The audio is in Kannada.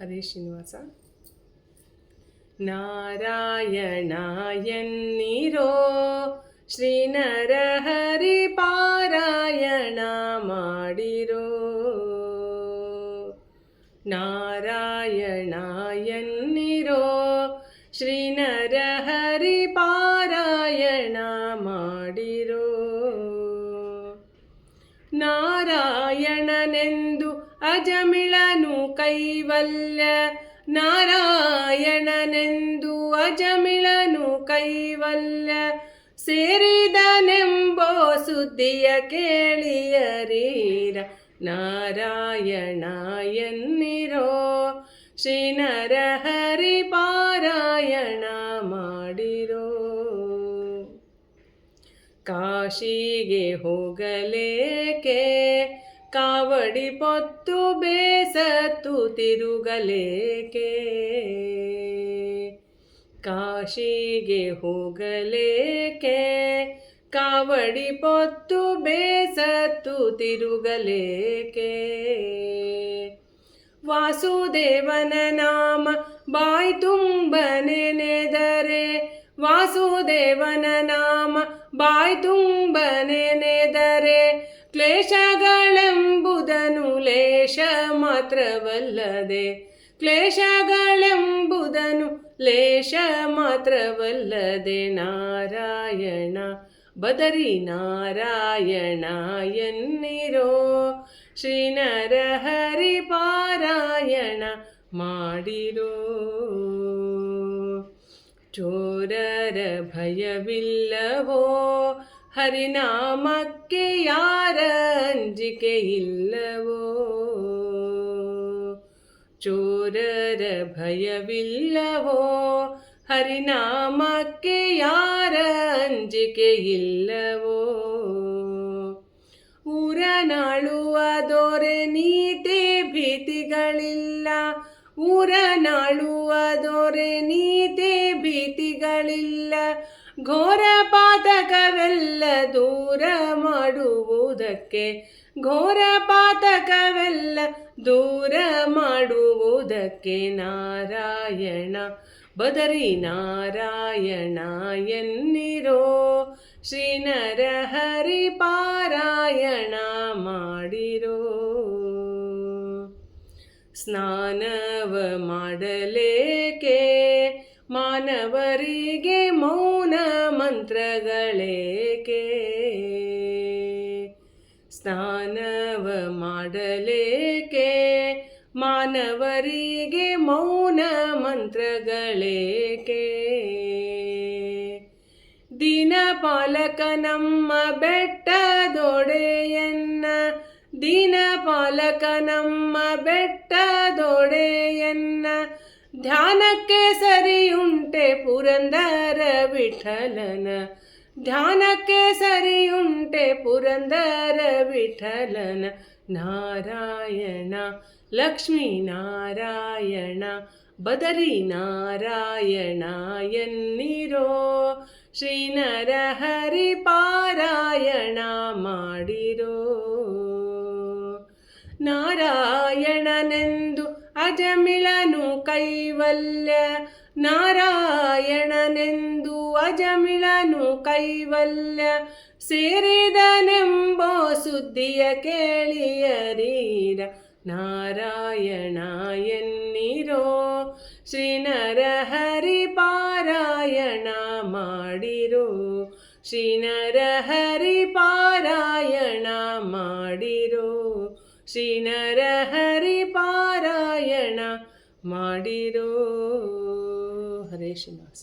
ಹರೇ ಶ್ರೀನಿವಾಸ ನಾರಾಯಣ ಎನ್ನಿರೋ ಶ್ರೀನರ ಹರಿ ಪಾರಾಯಣ ಮಾಡಿರೋ. ನಾರಾಯಣ ಎನ್ನಿರೋ ಶ್ರೀನರ ಹರಿ ಪಾರಾಯಣ ಮಾಡಿರೋ. ನಾರಾಯಣನೆಂದು ಅಜಮಿಳನು ಕೈವಲ್ಯ ನಾರಾಯಣನೆಂದು ಅಜಮಿಳನು ಕೈವಲ್ಯ ಸೇರಿದನೆಂಬೋ ಸುದ್ದಿಯ ಕೇಳಿಯರೀರ ನಾರಾಯಣ ಎನ್ನಿರೋ ಹರಿ ಪಾರಾಯಣ ಮಾಡಿರೋ. ಕಾಶಿಗೆ ಹೋಗಲೇಕೆ ಕಾವಡಿ ಪೊತ್ತು ಬೇಸತ್ತು ತಿರುಗಲೇಕೆ? ಕಾಶಿಗೆ ಹೋಗಲೇಕೆ? ಕಾವಡಿ ಪೊತ್ತು ಬೇಸತ್ತು ತಿರುಗಲೇಕೆ? ವಾಸುದೇವನ ನಾಮ ಬಾಯ್ ತುಂಬ ನೆನೆದರೆ ವಾಸುದೇವನ ನಾಮ ಬಾಯ್ ತುಂಬ ನೆನೆದರೆ ಕ್ಲೇಶಗಳೆಂಬುದನು ಲೇಷ ಮಾತ್ರವಲ್ಲದೆ ಕ್ಲೇಶಗಳೆಂಬುದನು ಲೇಷ ಮಾತ್ರವಲ್ಲದೆ ನಾರಾಯಣ ಬದರಿ ನಾರಾಯಣ ಎನ್ನಿರೋ ಶ್ರೀನರಹರಿ ಪಾರಾಯಣ ಮಾಡಿರೋ ಚೋರರ ಭಯವಿಲ್ಲವೋ ಹರಿನಾಮಕ್ಕೆ ಯಾರ ಅಂಜಿಕೆ ಇಲ್ಲವೋ? ಚೋರರ ಭಯವಿಲ್ಲವೋ? ಹರಿನಾಮಕ್ಕೆ ಯಾರ ಅಂಜಿಕೆ ಇಲ್ಲವೋ? ಊರನಾಳುವ ದೊರೆ ನೀತಿ ಭೀತಿಗಳಿಲ್ಲ. ಊರನಾಳುವ ದೊರೆ ನೀತಿ ಭೀತಿಗಳಿಲ್ಲ. ಘೋರ ದೂರ ಮಾಡುವುದಕ್ಕೆ, ಘೋರ ಪಾತಕವೆಲ್ಲ ದೂರ ಮಾಡುವುದಕ್ಕೆ ನಾರಾಯಣ, ಬದರಿ ನಾರಾಯಣ ಎನ್ನಿರೋ ಶ್ರೀನರ ಹರಿ ಪಾರಾಯಣ ಮಾಡಿರೋ. ಸ್ನಾನವ ಮಾಡಲೇಕೆ, ಮಾನವರಿಗೆ ಮೌನ ಮಂತ್ರಗಳೇಕೆ? ಸ್ನಾನವ ಮಾಡಲೇಕೆ ಮಾನವರಿಗೆ ಮೌನ ಮಂತ್ರಗಳೇಕೆ ದೀನಪಾಲಕ ನಮ್ಮ ಬೆಟ್ಟದೊಡೆಯನ್ನ ದೀನಪಾಲಕ ನಮ್ಮ ಬೆಟ್ಟದೊಡೆಯನ್ನ ಧ್ಯಾನಕ್ಕೆ ಸರಿಯುಂಟೆ ಪುರಂದರ ವಿಠಲನ ಧ್ಯಾನಕ್ಕೆ ಸರಿಯುಂಟೆ ಪುರಂದರ ವಿಠಲನ ನಾರಾಯಣ, ಲಕ್ಷ್ಮೀ ನಾರಾಯಣ, ಬದರಿ ನಾರಾಯಣ ಎನ್ನಿರೋ ಶ್ರೀನರ ಹರಿ ಪಾರಾಯಣ ಮಾಡಿರೋ. ನಾರಾಯಣನೆಂದು ಅಜಮಿಳನು ಕೈವಲ್ಯ ನಾರಾಯಣನೆಂದು ಅಜಮಿಳನು ಕೈವಲ್ಯ ಸೇರಿದನೆಂಬೋ ಸುದ್ದಿಯ ಕೇಳಿಯರೀರ. ನಾರಾಯಣ ಎನ್ನಿರೋ ಹರಿ ಪಾರಾಯಣ ಮಾಡಿರೋ ಶ್ರೀನರಹರಿ ಪಾರಾಯಣ ಮಾಡಿರೋ ಶ್ರೀನರಹರಿ ಪಾರಾಯಣ ಮಾಡಿರೋ. ಹರೇ ಶ್ರೀನಿವಾಸ